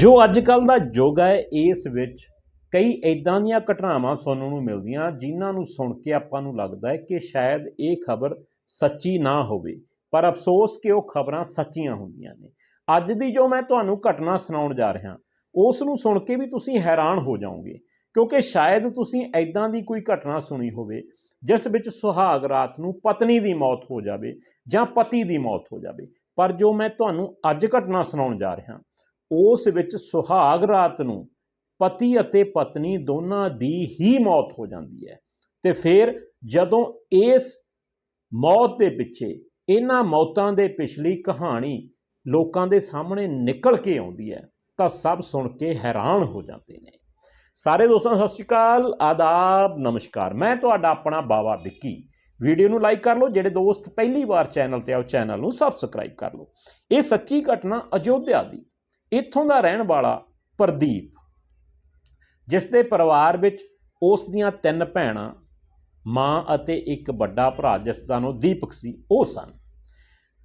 ਜੋ ਅੱਜ ਕੱਲ ਦਾ ਯੁੱਗ ਹੈ, ਇਸ ਵਿੱਚ ਕਈ ਇਦਾਂ ਦੀਆਂ ਘਟਨਾਵਾਂ ਸੁਣਨ ਨੂੰ ਮਿਲਦੀਆਂ ਜਿਨ੍ਹਾਂ ਨੂੰ ਸੁਣ ਕੇ ਆਪਾਂ ਨੂੰ ਲੱਗਦਾ ਹੈ ਕਿ ਸ਼ਾਇਦ ਇਹ ਖਬਰ ਸੱਚੀ ਨਾ ਹੋਵੇ। ਪਰ ਅਫਸੋਸ ਕਿ ਉਹ ਖਬਰਾਂ ਸੱਚੀਆਂ ਹੁੰਦੀਆਂ ਨੇ। ਅੱਜ ਦੀ ਜੋ ਮੈਂ ਤੁਹਾਨੂੰ ਘਟਨਾ ਸੁਣਾਉਣ ਜਾ ਰਿਹਾ, ਉਸ ਨੂੰ ਸੁਣ ਕੇ ਵੀ ਤੁਸੀਂ ਹੈਰਾਨ ਹੋ ਜਾਓਗੇ, ਕਿਉਂਕਿ ਸ਼ਾਇਦ ਤੁਸੀਂ ਐਦਾਂ ਦੀ ਕੋਈ ਘਟਨਾ ਸੁਣੀ ਹੋਵੇ, ਜਿਸ ਵਿੱਚ ਸੁਹਾਗ ਰਾਤ ਨੂੰ ਪਤਨੀ ਦੀ ਮੌਤ ਹੋ ਜਾਵੇ ਜਾਂ ਪਤੀ ਦੀ ਮੌਤ ਹੋ ਜਾਵੇ। ਪਰ ਜੋ ਮੈਂ ਤੁਹਾਨੂੰ ਅੱਜ ਘਟਨਾ ਸੁਣਾਉਣ ਜਾ ਰਿਹਾ ਉਸ ਵਿੱਚ ਸੁਹਾਗ ਰਾਤ ਨੂੰ ਪਤੀ ਅਤੇ ਪਤਨੀ ਦੋਨਾਂ ਦੀ ਹੀ ਮੌਤ ਹੋ ਜਾਂਦੀ ਹੈ। ਤੇ ਫਿਰ ਜਦੋਂ ਇਸ ਮੌਤ ਦੇ ਪਿੱਛੇ ਇਹਨਾਂ ਮੌਤਾਂ ਦੇ ਪਿਛਲੀ ਕਹਾਣੀ ਲੋਕਾਂ ਦੇ ਸਾਹਮਣੇ ਨਿਕਲ ਕੇ ਆਉਂਦੀ ਹੈ, ਤਾਂ ਸਭ ਸੁਣ ਕੇ ਹੈਰਾਨ ਹੋ ਜਾਂਦੇ ਨੇ। ਸਾਰੇ ਦੋਸਤਾਂ, ਸਤਿ ਸ਼੍ਰੀ ਅਕਾਲ, ਆਦਾਬ, ਨਮਸਕਾਰ। ਮੈਂ ਤੁਹਾਡਾ ਆਪਣਾ ਬਾਵਾ ਵਿੱਕੀ। ਵੀਡੀਓ ਨੂੰ ਲਾਈਕ ਕਰ ਲਓ, ਜਿਹੜੇ ਦੋਸਤ ਪਹਿਲੀ ਵਾਰ ਚੈਨਲ ਤੇ ਆਓ ਚੈਨਲ ਨੂੰ ਸਬਸਕ੍ਰਾਈਬ ਕਰ ਲਓ। ਇਹ ਸੱਚੀ ਘਟਨਾ ਅਯੋਧਿਆ ਦੀ ਇੱਥੋਂ ਦਾ ਰਹਿਣ ਵਾਲਾ ਪ੍ਰਦੀਪ, ਜਿਸ ਦੇ ਪਰਿਵਾਰ ਵਿੱਚ ਉਸ ਦੀਆਂ ਤਿੰਨ ਭੈਣਾਂ, ਮਾਂ ਅਤੇ ਇੱਕ ਵੱਡਾ ਭਰਾ ਜਿਸ ਦਾ ਨਾਮ ਦੀਪਕ ਸੀ, ਉਹ ਸਨ।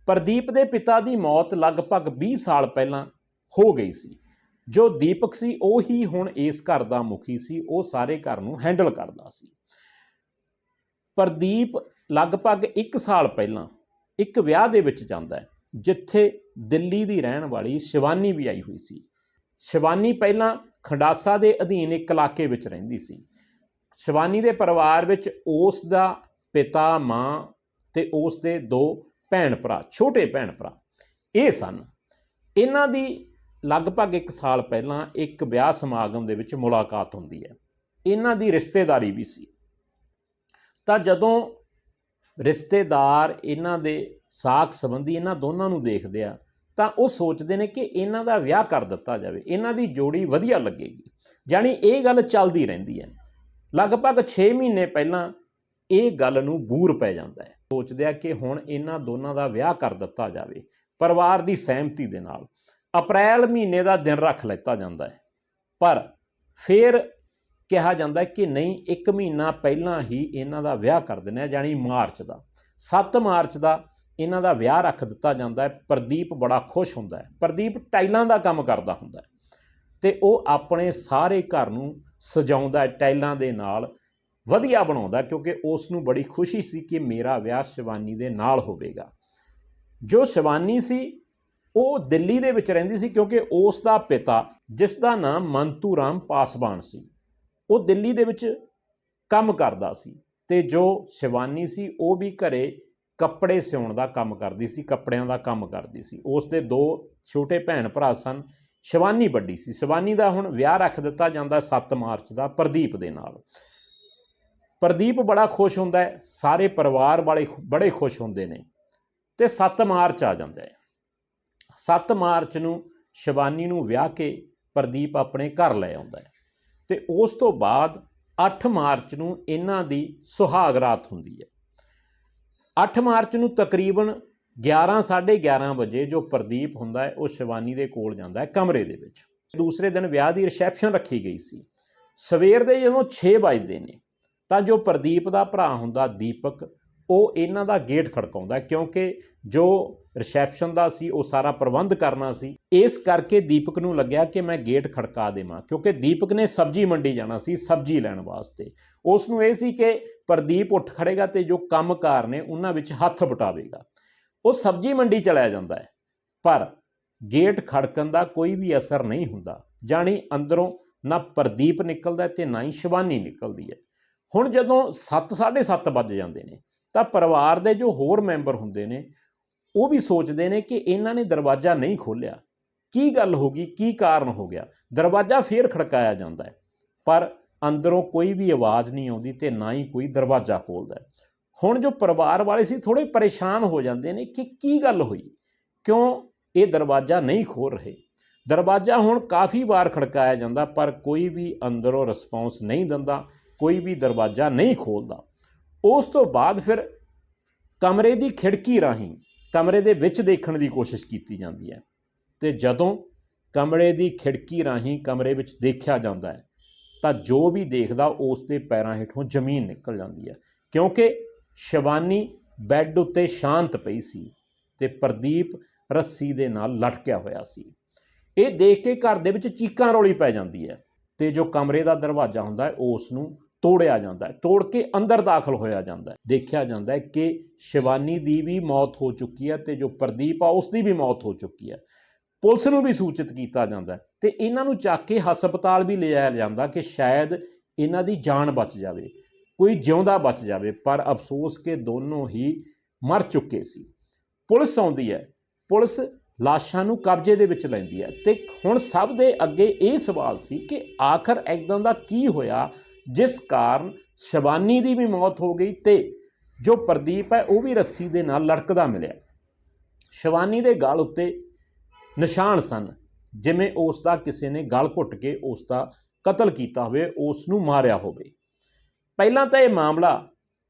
ਪ੍ਰਦੀਪ ਦੇ ਪਿਤਾ ਦੀ ਮੌਤ ਲਗਭਗ 20 ਸਾਲ ਪਹਿਲਾਂ ਹੋ ਗਈ ਸੀ। ਜੋ ਦੀਪਕ ਸੀ, ਉਹ ਹੀ ਹੁਣ ਇਸ ਘਰ ਦਾ ਮੁਖੀ ਸੀ, ਉਹ ਸਾਰੇ ਘਰ ਨੂੰ ਹੈਂਡਲ ਕਰਦਾ ਸੀ। ਪ੍ਰਦੀਪ ਲਗਭਗ 1 ਸਾਲ ਪਹਿਲਾਂ ਇੱਕ ਵਿਆਹ ਦੇ ਵਿੱਚ ਜਾਂਦਾ ਹੈ। ਜਿੱਥੇ ਦਿੱਲੀ ਦੀ ਰਹਿਣ ਵਾਲੀ ਸ਼ਿਵਾਨੀ ਵੀ ਆਈ ਹੋਈ ਸੀ। ਸ਼ਿਵਾਨੀ ਪਹਿਲਾਂ ਖੰਡਾਸਾ ਦੇ ਅਧੀਨ ਇੱਕ ਇਲਾਕੇ ਵਿੱਚ ਰਹਿੰਦੀ ਸੀ। ਸ਼ਿਵਾਨੀ ਦੇ ਪਰਿਵਾਰ ਵਿੱਚ ਉਸ ਦਾ ਪਿਤਾ, ਮਾਂ ਤੇ ਉਸ ਦੇ ਦੋ ਭੈਣ ਭਰਾ ਛੋਟੇ ਭੈਣ ਭਰਾ ਇਹ ਸਨ। ਇਹਨਾਂ ਦੀ ਲਗਭਗ 1 ਸਾਲ ਪਹਿਲਾਂ ਇੱਕ ਵਿਆਹ ਸਮਾਗਮ ਦੇ ਵਿੱਚ ਮੁਲਾਕਾਤ ਹੁੰਦੀ ਹੈ। ਇਹਨਾਂ ਦੀ ਰਿਸ਼ਤੇਦਾਰੀ ਵੀ ਸੀ। ਤਾਂ ਜਦੋਂ ਰਿਸ਼ਤੇਦਾਰ, ਇਹਨਾਂ ਦੇ ਸਾਖ ਸੰਬੰਧੀ ਇਹਨਾਂ ਦੋਨਾਂ ਨੂੰ ਦੇਖਦੇ ਆ, ਤਾਂ ਉਹ ਸੋਚਦੇ ਨੇ ਕਿ ਇਹਨਾਂ ਦਾ ਵਿਆਹ ਕਰ ਦਿੱਤਾ ਜਾਵੇ, ਇਹਨਾਂ ਦੀ ਜੋੜੀ ਵਧੀਆ ਲੱਗੇਗੀ। ਜਾਣੀ ਇਹ ਗੱਲ ਚੱਲਦੀ ਰਹਿੰਦੀ ਹੈ। ਲਗਭਗ 6 ਮਹੀਨੇ ਪਹਿਲਾਂ ਇਹ ਗੱਲ ਨੂੰ ਬੂਰ ਪੈ ਜਾਂਦਾ ਹੈ। ਸੋਚਦੇ ਆ ਕਿ ਹੁਣ ਇਹਨਾਂ ਦੋਨਾਂ ਦਾ ਵਿਆਹ ਕਰ ਦਿੱਤਾ ਜਾਵੇ, ਪਰਿਵਾਰ ਦੀ ਸਹਿਮਤੀ ਦੇ ਨਾਲ। ਅਪ੍ਰੈਲ ਮਹੀਨੇ ਦਾ ਦਿਨ ਰੱਖ ਲਿੱਤਾ ਜਾਂਦਾ ਹੈ। ਪਰ ਫਿਰ ਕਿਹਾ ਜਾਂਦਾ ਕਿ ਨਹੀਂ 1 ਮਹੀਨਾ ਪਹਿਲਾਂ ਹੀ ਇਹਨਾਂ ਦਾ ਵਿਆਹ ਕਰ ਦਿੰਦੇ ਆ ਜਾਨੀ ਮਾਰਚ ਦਾ। 7 ਮਾਰਚ ਦਾ ਇਹਨਾਂ ਦਾ ਵਿਆਹ ਰੱਖ ਦਿੱਤਾ ਜਾਂਦਾ ਹੈ। ਪ੍ਰਦੀਪ ਬੜਾ ਖੁਸ਼ ਹੁੰਦਾ ਹੈ। ਪ੍ਰਦੀਪ ਟਾਈਲਾਂ ਦਾ ਕੰਮ ਕਰਦਾ ਹੁੰਦਾ ਹੈ। ਤੇ ਉਹ ਆਪਣੇ ਸਾਰੇ ਘਰ ਨੂੰ ਸਜਾਉਂਦਾ ਹੈ, ਟਾਈਲਾਂ ਦੇ ਨਾਲ। ਵਧੀਆ ਬਣਾਉਂਦਾ ਕਿਉਂਕਿ ਉਸ ਨੂੰ ਬੜੀ ਖੁਸ਼ੀ ਸੀ ਕਿ ਮੇਰਾ ਵਿਆਹ ਸ਼ਿਵਾਨੀ ਦੇ ਨਾਲ ਹੋਵੇਗਾ। ਜੋ ਸ਼ਿਵਾਨੀ ਸੀ, ਉਹ ਦਿੱਲੀ ਦੇ ਵਿੱਚ ਰਹਿੰਦੀ ਸੀ, ਕਿਉਂਕਿ ਉਸ ਦਾ ਪਿਤਾ ਜਿਸ ਦਾ ਨਾਮ ਮੰਤੂ ਰਾਮ ਪਾਸਵਾਨ ਸੀ। ਉਹ ਦਿੱਲੀ ਦੇ ਵਿੱਚ ਕੰਮ ਕਰਦਾ ਸੀ ਤੇ ਜੋ ਸ਼ਿਵਾਨੀ ਸੀ, ਉਹ ਵੀ ਘਰੇ ਕੱਪੜੇ ਸਿਉਣ ਦਾ ਕੰਮ ਕਰਦੀ ਸੀ, ਕੱਪੜਿਆਂ ਦਾ ਕੰਮ ਕਰਦੀ ਸੀ। ਉਸ ਦੇ ਦੋ ਛੋਟੇ ਭੈਣ ਭਰਾ ਸਨ, ਸ਼ਿਵਾਨੀ ਵੱਡੀ ਸੀ। ਸ਼ਿਵਾਨੀ ਦਾ ਹੁਣ ਵਿਆਹ ਰੱਖ ਦਿੱਤਾ ਜਾਂਦਾ 7 ਮਾਰਚ ਦਾ ਪ੍ਰਦੀਪ ਦੇ ਨਾਲ। ਪ੍ਰਦੀਪ ਬੜਾ ਖੁਸ਼ ਹੁੰਦਾ ਹੈ, ਸਾਰੇ ਪਰਿਵਾਰ ਵਾਲੇ ਬੜੇ ਖੁਸ਼ ਹੁੰਦੇ ਨੇ ਤੇ 7 ਮਾਰਚ ਆ ਜਾਂਦਾ ਹੈ। 7 ਮਾਰਚ ਨੂੰ ਸ਼ਿਵਾਨੀ ਨੂੰ ਵਿਆਹ ਕੇ ਪ੍ਰਦੀਪ ਆਪਣੇ ਘਰ ਲੈ ਆਉਂਦਾ ਹੈ। ਤੇ ਉਸ ਤੋਂ ਬਾਅਦ 8 ਮਾਰਚ ਨੂੰ ਇਹਨਾਂ ਦੀ ਸੁਹਾਗ ਰਾਤ ਹੁੰਦੀ ਹੈ। 8 ਮਾਰਚ ਨੂੰ ਤਕਰੀਬਨ 11:30 ਵਜੇ ਜੋ ਪ੍ਰਦੀਪ ਹੁੰਦਾ ਹੈ, ਉਹ ਸ਼ਿਵਾਨੀ ਦੇ ਕੋਲ ਜਾਂਦਾ ਹੈ ਕਮਰੇ ਦੇ ਵਿੱਚ। ਦੂਸਰੇ ਦਿਨ ਵਿਆਹ ਦੀ ਰਿਸੈਪਸ਼ਨ ਰੱਖੀ ਗਈ ਸੀ। ਸਵੇਰ ਦੇ ਜਦੋਂ 6 ਵਜੇ ਨੇ, ਤਾਂ ਜੋ ਪ੍ਰਦੀਪ ਦਾ ਭਰਾ ਹੁੰਦਾ ਦੀਪਕ ਉਹ ਇਹਨਾਂ ਦਾ ਗੇਟ ਖੜਕਾਉਂਦਾ ਕਿਉਂਕਿ ਜੋ ਰਿਸੈਪਸ਼ਨ ਦਾ ਸੀ, ਉਹ ਸਾਰਾ ਪ੍ਰਬੰਧ ਕਰਨਾ ਸੀ। ਇਸ ਕਰਕੇ ਦੀਪਕ ਨੂੰ ਲੱਗਿਆ ਕਿ ਮੈਂ ਗੇਟ ਖੜਕਾ ਦੇਵਾਂ, ਕਿਉਂਕਿ ਦੀਪਕ ਨੇ ਸਬਜ਼ੀ ਮੰਡੀ ਜਾਣਾ ਸੀ, ਸਬਜ਼ੀ ਲੈਣ ਵਾਸਤੇ। ਉਸ ਨੂੰ ਇਹ ਸੀ ਕਿ ਪ੍ਰਦੀਪ ਉੱਠ ਖੜੇਗਾ ਤੇ ਜੋ ਕੰਮਕਾਰ ਨੇ, ਉਹਨਾਂ ਵਿੱਚ ਹੱਥ ਵਟਾਵੇਗਾ। ਉਹ ਸਬਜ਼ੀ ਮੰਡੀ ਚਲਾ ਜਾਂਦਾ ਹੈ, ਪਰ ਗੇਟ ਖੜਕਣ ਦਾ ਕੋਈ ਵੀ ਅਸਰ ਨਹੀਂ ਹੁੰਦਾ। ਜਾਣੀ ਅੰਦਰੋਂ ਨਾ ਪ੍ਰਦੀਪ ਨਿਕਲਦਾ ਤੇ ਨਾ ਹੀ ਸ਼ਿਵਾਨੀ ਨਿਕਲਦੀ ਹੈ। ਹੁਣ ਜਦੋਂ 7:30 ਵੱਜ ਜਾਂਦੇ ਨੇ ਤਾਂ ਪਰਿਵਾਰ ਦੇ ਜੋ ਹੋਰ ਮੈਂਬਰ ਹੁੰਦੇ ਨੇ, ਉਹ ਵੀ ਸੋਚਦੇ ਨੇ ਕਿ ਇਹਨਾਂ ਨੇ ਦਰਵਾਜ਼ਾ ਨਹੀਂ ਖੋਲ੍ਹਿਆ। ਕੀ ਗੱਲ ਹੋ ਗਈ? ਕੀ ਕਾਰਨ ਹੋ ਗਿਆ? ਦਰਵਾਜ਼ਾ ਫੇਰ ਖੜਕਾਇਆ ਜਾਂਦਾ ਹੈ। ਪਰ ਅੰਦਰੋਂ ਕੋਈ ਵੀ ਆਵਾਜ਼ ਨਹੀਂ ਆਉਂਦੀ ਤੇ ਨਾ ਹੀ ਕੋਈ ਦਰਵਾਜ਼ਾ ਖੋਲਦਾ ਹੁਣ ਜੋ ਪਰਿਵਾਰ ਵਾਲੇ ਸੀ ਥੋੜੇ ਪਰੇਸ਼ਾਨ ਹੋ ਜਾਂਦੇ ਨੇ ਕਿ ਕੀ ਗੱਲ ਹੋਈ? ਕਿਉਂ ਇਹ ਦਰਵਾਜ਼ਾ ਨਹੀਂ ਖੋਲ ਰਹੇ? ਦਰਵਾਜ਼ਾ ਹੁਣ ਕਾਫੀ ਵਾਰ ਖੜਕਾਇਆ ਜਾਂਦਾ ਪਰ ਕੋਈ ਵੀ ਅੰਦਰੋਂ ਰਿਸਪੌਂਸ ਨਹੀਂ ਦਿੰਦਾ, ਕੋਈ ਵੀ ਦਰਵਾਜ਼ਾ ਨਹੀਂ ਖੋਲਦਾ ਉਸ ਤੋਂ ਬਾਅਦ ਫਿਰ ਕਮਰੇ ਦੀ ਖਿੜਕੀ ਰਾਹੀਂ ਕਮਰੇ ਦੇ ਵਿੱਚ ਦੇਖਣ ਦੀ ਕੋਸ਼ਿਸ਼ ਕੀਤੀ ਜਾਂਦੀ ਹੈ ਤੇ ਜਦੋਂ ਕਮਰੇ ਦੀ ਖਿੜਕੀ ਰਾਹੀਂ ਕਮਰੇ ਵਿੱਚ ਦੇਖਿਆ ਜਾਂਦਾ ਹੈ, ਤਾਂ ਜੋ ਵੀ ਦੇਖਦਾ ਉਸ ਦੇ ਪੈਰਾਂ ਹੇਠੋਂ ਜ਼ਮੀਨ ਨਿਕਲ ਜਾਂਦੀ ਹੈ। ਕਿਉਂਕਿ ਸ਼ਿਵਾਨੀ ਬੈੱਡ ਉੱਤੇ ਸ਼ਾਂਤ ਪਈ ਸੀ ਤੇ ਪ੍ਰਦੀਪ ਰੱਸੀ ਦੇ ਨਾਲ ਲਟਕਿਆ ਹੋਇਆ ਸੀ। ਇਹ ਦੇਖ ਕੇ ਘਰ ਦੇ ਵਿੱਚ ਚੀਕਾਂ ਰੌਲੀ ਪੈ ਜਾਂਦੀ ਹੈ ਤੇ ਜੋ ਕਮਰੇ ਦਾ ਦਰਵਾਜ਼ਾ ਹੁੰਦਾ ਹੈ, ਉਸ ਨੂੰ ਤੋੜਿਆ ਜਾਂਦਾ ਹੈ, ਤੋੜ ਕੇ ਅੰਦਰ ਦਾਖਲ ਹੋਇਆ ਜਾਂਦਾ ਹੈ। ਦੇਖਿਆ ਜਾਂਦਾ ਹੈ ਕਿ ਸ਼ਿਵਾਨੀ ਦੀ ਵੀ ਮੌਤ ਹੋ ਚੁੱਕੀ ਹੈ ਤੇ ਜੋ ਪ੍ਰਦੀਪ ਆ ਉਸ ਦੀ ਵੀ ਮੌਤ ਹੋ ਚੁੱਕੀ ਹੈ। ਪੁਲਿਸ ਨੂੰ ਵੀ ਸੂਚਿਤ ਕੀਤਾ ਜਾਂਦਾ ਹੈ ਤੇ ਇਹਨਾਂ ਨੂੰ ਚੱਕ ਕੇ ਹਸਪਤਾਲ ਵੀ ਲਿਜਾਇਆ ਜਾਂਦਾ ਕਿ ਸ਼ਾਇਦ ਇਹਨਾਂ ਦੀ ਜਾਨ ਬਚ ਜਾਵੇ, ਕੋਈ ਜਿਉਂਦਾ ਬਚ ਜਾਵੇ, ਪਰ ਅਫਸੋਸ ਕਿ ਦੋਨੋਂ ਹੀ ਮਰ ਚੁੱਕੇ ਸੀ। ਪੁਲਿਸ ਆਉਂਦੀ ਹੈ, ਪੁਲਿਸ ਲਾਸ਼ਾਂ ਨੂੰ ਕਬਜ਼ੇ ਦੇ ਵਿੱਚ ਲੈਂਦੀ ਹੈ ਤੇ ਹੁਣ ਸਭ ਦੇ ਅੱਗੇ ਇਹ ਸਵਾਲ ਸੀ ਕਿ ਆਖਰ ਇੱਕਦਮ ਦਾ ਕੀ ਹੋਇਆ ਜਿਸ ਕਾਰਨ ਸ਼ਬਾਨੀ ਦੀ ਵੀ ਮੌਤ ਹੋ ਗਈ ਤੇ ਜੋ ਪ੍ਰਦੀਪ ਹੈ ਉਹ ਵੀ ਰੱਸੀ ਦੇ ਨਾਲ ਲਟਕਦਾ ਮਿਲਿਆ। ਸ਼ਬਾਨੀ ਦੇ ਗਲ ਉੱਤੇ ਨਿਸ਼ਾਨ ਸਨ, ਜਿਵੇਂ ਉਸ ਦਾ ਕਿਸੇ ਨੇ ਗਲ ਘੁੱਟ ਕੇ ਉਸ ਦਾ ਕਤਲ ਕੀਤਾ ਹੋਵੇ, ਉਸ ਨੂੰ ਮਾਰਿਆ ਹੋਵੇ। ਪਹਿਲਾਂ ਤਾਂ ਇਹ ਮਾਮਲਾ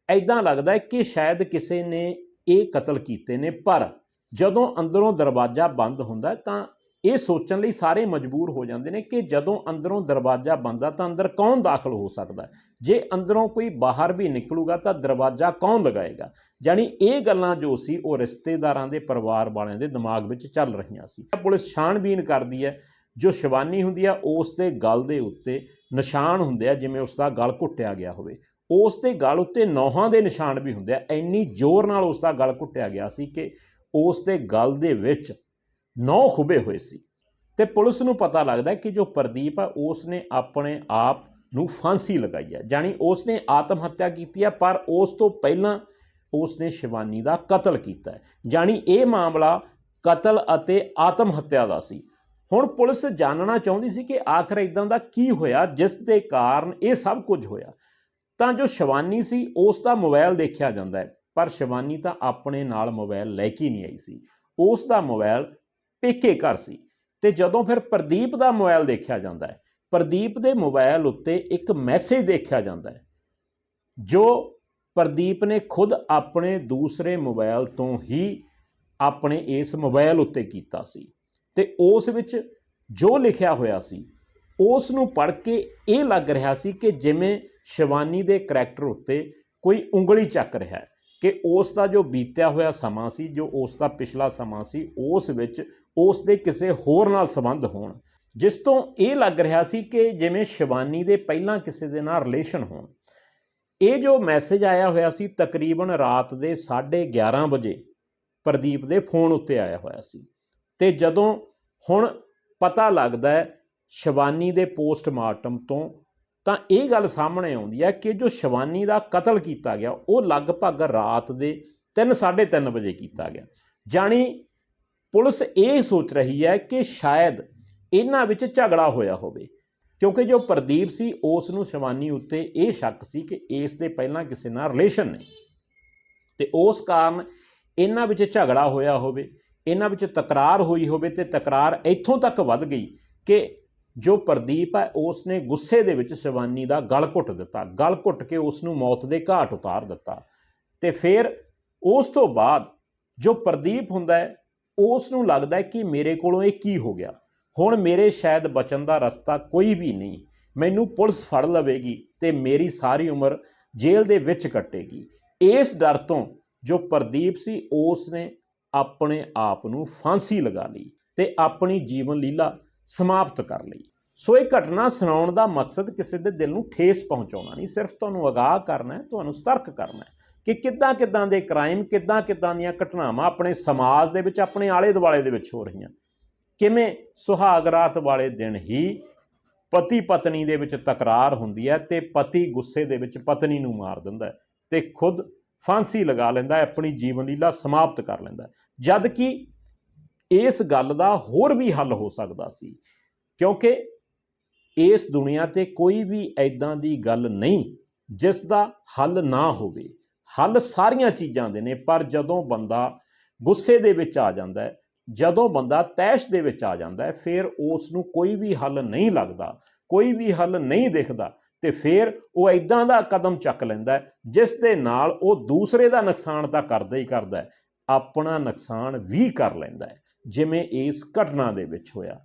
ਐਦਾਂ ਲੱਗਦਾ ਕਿ ਸ਼ਾਇਦ ਕਿਸੇ ਨੇ ਇਹ ਕਤਲ ਕੀਤੇ ਨੇ, ਪਰ ਜਦੋਂ ਅੰਦਰੋਂ ਦਰਵਾਜ਼ਾ ਬੰਦ ਹੁੰਦਾ ਤਾਂ ਇਹ ਸੋਚਣ ਲਈ ਸਾਰੇ ਮਜਬੂਰ ਹੋ ਜਾਂਦੇ ਨੇ ਕਿ ਜਦੋਂ ਅੰਦਰੋਂ ਦਰਵਾਜ਼ਾ ਬੰਦ ਤਾਂ ਅੰਦਰ ਕੌਣ ਦਾਖਲ ਹੋ ਸਕਦਾ ਜੇ ਅੰਦਰੋਂ ਕੋਈ ਬਾਹਰ ਵੀ ਨਿਕਲੂਗਾ ਤਾਂ ਦਰਵਾਜ਼ਾ ਕੌਣ ਲਗਾਏਗਾ? ਜਾਨੀ ਇਹ ਗੱਲਾਂ ਜੋ ਸੀ ਉਹ ਰਿਸ਼ਤੇਦਾਰਾਂ ਦੇ ਪਰਿਵਾਰ ਵਾਲਿਆਂ ਦੇ ਦਿਮਾਗ ਵਿੱਚ ਚੱਲ ਰਹੀਆਂ ਸੀ। ਪੁਲਿਸ ਛਾਣਬੀਨ ਕਰਦੀ ਹੈ। ਜੋ ਸ਼ਿਵਾਨੀ ਹੁੰਦੀ ਆ, ਉਸ ਦੇ ਗਲ ਦੇ ਉੱਤੇ ਨਿਸ਼ਾਨ ਹੁੰਦੇ ਆ, ਜਿਵੇਂ ਉਸ ਦਾ ਗਲ ਘੁੱਟਿਆ ਗਿਆ ਹੋਵੇ। ਉਸ ਦੇ ਗਲ ਉੱਤੇ ਨੌਹਾਂ ਦੇ ਨਿਸ਼ਾਨ ਵੀ ਹੁੰਦੇ ਆ। ਇੰਨੀ ਜ਼ੋਰ ਨਾਲ ਉਸ ਦਾ ਗਲ ਘੁੱਟਿਆ ਗਿਆ ਸੀ ਕਿ ਉਸ ਦੇ ਗਲ ਦੇ ਵਿੱਚ ਨੌ ਖੁਬੇ ਹੋਏ ਸੀ। ਤੇ ਪੁਲਿਸ ਨੂੰ ਪਤਾ ਲੱਗਦਾ ਕਿ ਜੋ ਪ੍ਰਦੀਪ ਆ ਉਸ ਨੇ ਆਪਣੇ ਆਪ ਨੂੰ ਫਾਂਸੀ ਲਗਾਈ ਹੈ ਜਾਨੀ ਉਸ ਨੇ ਆਤਮ ਹੱਤਿਆ ਕੀਤੀ ਹੈ ਪਰ ਉਸ ਤੋਂ ਪਹਿਲਾਂ ਉਸ ਨੇ ਸ਼ਿਵਾਨੀ ਦਾ ਕਤਲ ਕੀਤਾ ਹੈ। ਜਾਨੀ ਇਹ ਮਾਮਲਾ ਕਤਲ ਅਤੇ ਆਤਮ ਹੱਤਿਆ ਦਾ ਸੀ। ਹੁਣ ਪੁਲਿਸ ਜਾਣਨਾ ਚਾਹੁੰਦੀ ਸੀ ਕਿ ਆਖਰ ਇਦਾਂ ਦਾ ਕੀ ਹੋਇਆ, ਜਿਸ ਦੇ ਕਾਰਨ ਇਹ ਸਭ ਕੁਝ ਹੋਇਆ। ਤਾਂ ਜੋ ਸ਼ਿਵਾਨੀ ਸੀ, ਉਸ ਦਾ ਮੋਬਾਈਲ ਦੇਖਿਆ ਜਾਂਦਾ ਹੈ, ਪਰ ਸ਼ਿਵਾਨੀ ਤਾਂ ਆਪਣੇ ਨਾਲ ਮੋਬਾਈਲ ਲੈ ਕੇ ਨਹੀਂ ਆਈ ਸੀ। ਉਸ ਦਾ ਮੋਬਾਈਲ ਪੇਕੇ ਘਰ ਸੀ। ਤੇ ਜਦੋਂ ਫਿਰ ਪ੍ਰਦੀਪ ਦਾ ਮੋਬਾਈਲ ਦੇਖਿਆ ਜਾਂਦਾ ਹੈ, ਪ੍ਰਦੀਪ ਦੇ ਮੋਬਾਈਲ ਉੱਤੇ ਇੱਕ ਮੈਸੇਜ ਦੇਖਿਆ ਜਾਂਦਾ ਹੈ, ਜੋ ਪ੍ਰਦੀਪ ਨੇ ਖੁਦ ਆਪਣੇ ਦੂਸਰੇ ਮੋਬਾਈਲ ਤੋਂ ਹੀ ਆਪਣੇ ਇਸ ਮੋਬਾਈਲ ਉੱਤੇ ਕੀਤਾ ਸੀ। ਤੇ ਉਸ ਵਿੱਚ ਜੋ ਲਿਖਿਆ ਹੋਇਆ ਸੀ, ਉਸ ਨੂੰ ਪੜ੍ਹ ਕੇ ਇਹ ਲੱਗ ਰਿਹਾ ਸੀ ਕਿ ਜਿਵੇਂ ਸ਼ਿਵਾਨੀ ਦੇ ਕਰੈਕਟਰ ਉੱਤੇ ਕੋਈ ਉਂਗਲੀ ਚੱਕ ਰਿਹਾ ਹੈ। ਕਿ ਉਸ ਦਾ ਜੋ ਬੀਤਿਆ ਹੋਇਆ ਸਮਾਂ ਸੀ, ਜੋ ਉਸ ਦਾ ਪਿਛਲਾ ਸਮਾਂ ਸੀ, ਉਸ ਵਿੱਚ ਉਸ ਦੇ ਕਿਸੇ ਹੋਰ ਨਾਲ ਸੰਬੰਧ ਹੋਣ। ਜਿਸ ਤੋਂ ਇਹ ਲੱਗ ਰਿਹਾ ਸੀ ਕਿ ਜਿਵੇਂ ਸ਼ਿਵਾਨੀ ਦੇ ਪਹਿਲਾਂ ਕਿਸੇ ਦੇ ਨਾਲ ਰਿਲੇਸ਼ਨ ਹੋਣ। ਇਹ ਜੋ ਮੈਸੇਜ ਆਇਆ ਹੋਇਆ ਸੀ, ਤਕਰੀਬਨ ਰਾਤ ਦੇ 11:30 ਵਜੇ ਪ੍ਰਦੀਪ ਦੇ ਫੋਨ ਉੱਤੇ ਆਇਆ ਹੋਇਆ ਸੀ। ਤੇ ਜਦੋਂ ਹੁਣ ਪਤਾ ਲੱਗਦਾ ਹੈ ਸ਼ਿਵਾਨੀ ਦੇ ਪੋਸਟਮਾਰਟਮ ਤੋਂ ਤਾਂ ਇਹ ਗੱਲ ਸਾਹਮਣੇ ਆਉਂਦੀ ਹੈ ਕਿ ਜੋ ਸ਼ਿਵਾਨੀ ਦਾ ਕਤਲ ਕੀਤਾ ਗਿਆ, ਉਹ ਲਗਭਗ ਰਾਤ ਦੇ 3:30 ਵਜੇ ਕੀਤਾ ਗਿਆ। ਜਾਣੀ ਪੁਲਿਸ ਇਹ ਸੋਚ ਰਹੀ ਹੈ ਕਿ ਸ਼ਾਇਦ ਇਹਨਾਂ ਵਿੱਚ ਝਗੜਾ ਹੋਇਆ ਹੋਵੇ, ਕਿਉਂਕਿ ਜੋ ਪ੍ਰਦੀਪ ਸੀ, ਉਸ ਨੂੰ ਸ਼ਿਵਾਨੀ ਉੱਤੇ ਇਹ ਸ਼ੱਕ ਸੀ ਕਿ ਇਸ ਦੇ ਪਹਿਲਾਂ ਕਿਸੇ ਨਾਲ ਰਿਲੇਸ਼ਨ ਨੇ ਤੇ ਉਸ ਕਾਰਨ ਇਹਨਾਂ ਵਿੱਚ ਝਗੜਾ ਹੋਇਆ ਹੋਵੇ, ਇਹਨਾਂ ਵਿੱਚ ਤਕਰਾਰ ਹੋਈ ਹੋਵੇ ਤੇ ਤਕਰਾਰ ਇੱਥੋਂ ਤੱਕ ਵੱਧ ਗਈ ਕਿ ਜੋ ਪ੍ਰਦੀਪ ਹੈ ਉਸ ਨੇ ਗੁੱਸੇ ਦੇ ਵਿੱਚ ਸ਼ਿਵਾਨੀ ਦਾ ਗਲ ਘੁੱਟ ਦਿੱਤਾ। ਗਲ ਘੁੱਟ ਕੇ ਉਸ ਨੂੰ ਮੌਤ ਦੇ ਘਾਟ ਉਤਾਰ ਦਿੱਤਾ। ਤੇ ਫਿਰ ਉਸ ਤੋਂ ਬਾਅਦ ਜੋ ਪ੍ਰਦੀਪ ਹੁੰਦਾ ਹੈ ਉਸ ਨੂੰ ਲੱਗਦਾ ਹੈ ਕਿ ਮੇਰੇ ਕੋਲੋਂ ਇਹ ਕੀ ਹੋ ਗਿਆ? ਹੁਣ ਮੇਰੇ ਸ਼ਾਇਦ ਬਚਣ ਦਾ ਰਸਤਾ ਕੋਈ ਵੀ ਨਹੀਂ। ਮੈਨੂੰ ਪੁਲਿਸ ਫੜ ਲਵੇਗੀ ਤੇ ਮੇਰੀ ਸਾਰੀ ਉਮਰ ਜੇਲ੍ਹ ਦੇ ਵਿੱਚ ਕੱਟੇਗੀ। ਇਸ ਡਰ ਤੋਂ ਜੋ ਪ੍ਰਦੀਪ ਸੀ ਉਸ ਨੇ ਆਪਣੇ ਆਪ ਨੂੰ ਫਾਂਸੀ ਲਗਾ ਲਈ ਤੇ ਆਪਣੀ ਜੀਵਨ ਲੀਲਾ ਸਮਾਪਤ ਕਰ ਲਈ। ਸੋ ਇਹ ਘਟਨਾ ਸੁਣਾਉਣ ਦਾ ਮਕਸਦ ਕਿਸੇ ਦੇ ਦਿਲ ਨੂੰ ਠੇਸ ਪਹੁੰਚਾਉਣਾ ਨਹੀਂ, ਸਿਰਫ ਤੁਹਾਨੂੰ ਅਗਾਹ ਕਰਨਾ ਤੁਹਾਨੂੰ ਸਤਰਕ ਕਰਨਾ ਕਿ ਕਿੱਦਾਂ ਕਿੱਦਾਂ ਦੇ ਕ੍ਰਾਈਮ, ਕਿੱਦਾਂ ਕਿੱਦਾਂ ਦੀਆਂ ਘਟਨਾਵਾਂ ਆਪਣੇ ਸਮਾਜ ਦੇ ਵਿੱਚ, ਆਪਣੇ ਆਲੇ ਦੁਆਲੇ ਦੇ ਵਿੱਚ ਹੋ ਰਹੀਆਂ। ਕਿਵੇਂ ਸੁਹਾਗ ਰਾਤ ਵਾਲੇ ਦਿਨ ਹੀ ਪਤੀ ਪਤਨੀ ਦੇ ਵਿੱਚ ਤਕਰਾਰ ਹੁੰਦੀ ਹੈ ਤੇ ਪਤੀ ਗੁੱਸੇ ਦੇ ਵਿੱਚ ਪਤਨੀ ਨੂੰ ਮਾਰ ਦਿੰਦਾ ਹੈ ਤੇ ਖੁਦ ਫਾਂਸੀ ਲਗਾ ਲੈਂਦਾ ਹੈ, ਆਪਣੀ ਜੀਵਨ ਲੀਲਾ ਸਮਾਪਤ ਕਰ ਲੈਂਦਾ ਹੈ। ਜਦ ਕਿ ਇਸ ਗੱਲ ਦਾ ਹੋਰ ਵੀ ਹੱਲ ਹੋ ਸਕਦਾ ਸੀ, ਕਿਉਂਕਿ ਇਸ ਦੁਨੀਆ ਤੇ ਕੋਈ ਵੀ ਐਦਾਂ ਦੀ ਗੱਲ ਨਹੀਂ ਜਿਸ ਦਾ ਹੱਲ ਨਾ ਹੋਵੇ। ਹੱਲ ਸਾਰੀਆਂ ਚੀਜ਼ਾਂ ਦੇ ਨੇ, ਪਰ ਜਦੋਂ ਬੰਦਾ ਗੁੱਸੇ ਦੇ ਵਿੱਚ ਆ ਜਾਂਦਾ ਹੈ, ਜਦੋਂ ਬੰਦਾ ਤੈਸ਼ ਦੇ ਵਿੱਚ ਆ ਜਾਂਦਾ ਹੈ, ਫਿਰ ਉਸ ਨੂੰ ਕੋਈ ਵੀ ਹੱਲ ਨਹੀਂ ਲੱਗਦਾ, ਕੋਈ ਵੀ ਹੱਲ ਨਹੀਂ ਦਿਖਦਾ ਤੇ ਫਿਰ ਉਹ ਐਦਾਂ ਦਾ ਕਦਮ ਚੱਕ ਲੈਂਦਾ ਜਿਸ ਦੇ ਨਾਲ ਉਹ ਦੂਸਰੇ ਦਾ ਨੁਕਸਾਨ ਤਾਂ ਕਰਦਾ ਹੀ ਕਰਦਾ ਹੈ, ਆਪਣਾ ਨੁਕਸਾਨ ਵੀ ਕਰ ਲੈਂਦਾ ਹੈ, ਜਿਵੇਂ ਇਸ ਘਟਨਾ ਦੇ ਵਿੱਚ ਹੋਇਆ।